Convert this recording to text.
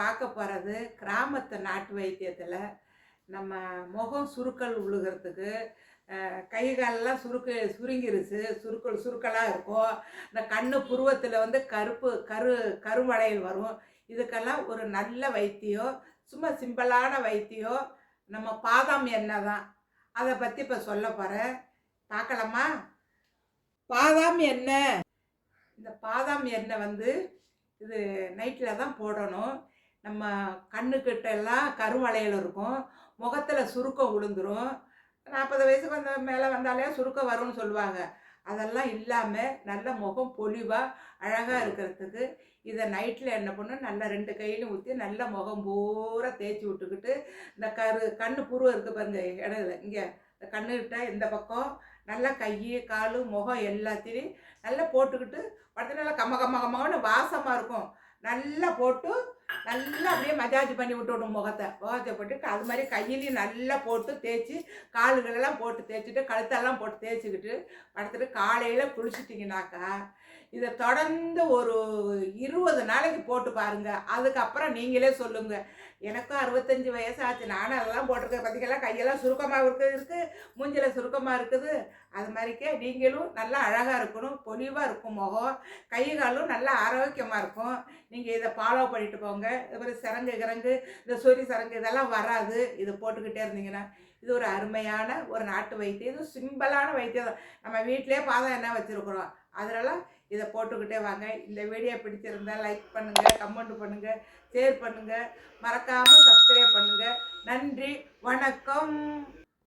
பார்க்க போகிறது கிராமத்து நாட்டு வைத்தியத்தில் நம்ம முகம் சுருக்கல் விழுகிறதுக்கு கை காலெல்லாம் சுருக்கு சுருங்கிருச்சு சுருக்கல் சுருக்கலாக இருக்கும். இந்த கண்ணு புருவத்தில் வந்து கருப்பு கரு கருவளையல் வரும். இதுக்கெல்லாம் ஒரு நல்ல வைத்தியம் சும்மா சிம்பிளான வைத்தியம் நம்ம பாதாம் எண்ணெய் தான் அதை பற்றி இப்போ சொல்ல போகிறேன் பார்க்கலாமா? பாதாம் எண்ணெய். இந்த பாதாம் எண்ணெய் வந்து இது நைட்டில் தான் போடணும். நம்ம கண்ணுக்கிட்ட எல்லாம் கருவளையல் இருக்கும். முகத்தில் சுருக்கம் விழுந்துரும் நாற்பது வயசுக்கு வந்த மேலே வந்தாலே சுருக்கம் வரும்னு சொல்லுவாங்க. அதெல்லாம் இல்லாமல் நல்ல முகம் பொலிவாக அழகாக இருக்கிறதுக்கு இதை நைட்டில் என்ன பண்ணும் நல்லா ரெண்டு கையிலும் ஊற்றி நல்ல முகம் பூரா தேய்ச்சி விட்டுக்கிட்டு இந்த கரு கண்ணு புருவம் இருக்குது பாருங்க இடத்துல இங்கே. இந்த கண்ணுக்கிட்ட இந்த பக்கம் நல்லா கை கால் முகம் எல்லாத்தையும் நல்லா போட்டுக்கிட்டு படத்தில் நல்லா கம்ம கம்ம கம்மன்னு வாசமாக இருக்கும். நல்லா போட்டு நல்லா அப்படியே மஜாஜ் பண்ணி விட்டுவிடும் முகத்தை. முகத்தை போட்டு அது மாதிரி கையிலையும் நல்லா போட்டு தேய்ச்சி காலுகளெல்லாம் போட்டு தேய்ச்சிட்டு கழுத்தெல்லாம் போட்டு தேய்ச்சிக்கிட்டு படுத்துட்டு காலையில் குளிச்சிட்டிங்கனாக்கா இதை தொடர்ந்து ஒரு இருபது நாளைக்கு போட்டு பாருங்கள் அதுக்கப்புறம் நீங்களே சொல்லுங்கள் எனக்கும் அறுபத்தஞ்சு வயசு ஆச்சு. நானும் அதெல்லாம் போட்டிருக்கேன். பார்த்தீங்களா கையெல்லாம் சுருக்கமாக இருக்குது இருக்குது மூஞ்சில் சுருக்கமாக இருக்குது. அது மாதிரிக்கே நீங்களும் நல்லா அழகாக இருக்கணும். பொலிவாக இருக்கும் முகம். கை காலும் நல்லா ஆரோக்கியமாக இருக்கும். நீங்கள் இதை ஃபாலோ பண்ணிட்டு போங்க. இது மாதிரி சரங்கு கிரங்கு இந்த சொரி சரங்கு இதெல்லாம் வராது. இது போட்டுக்கிட்டே இருந்தீங்கன்னா இது ஒரு அருமையான ஒரு நாட்டு வைத்தியம். இது சிம்பிளான வைத்தியம் தான். நம்ம வீட்டிலே பாதம் என்ன வச்சுருக்குறோம்? அதனால இதை போட்டுக்கிட்டே வாங்க. இந்த வீடியோ பிடிச்சிருந்தா லைக் பண்ணுங்கள் கமெண்ட் பண்ணுங்கள் ஷேர் பண்ணுங்கள் மறக்காமல் சப்ஸ்கிரைப் பண்ணுங்கள் நன்றி வணக்கம்.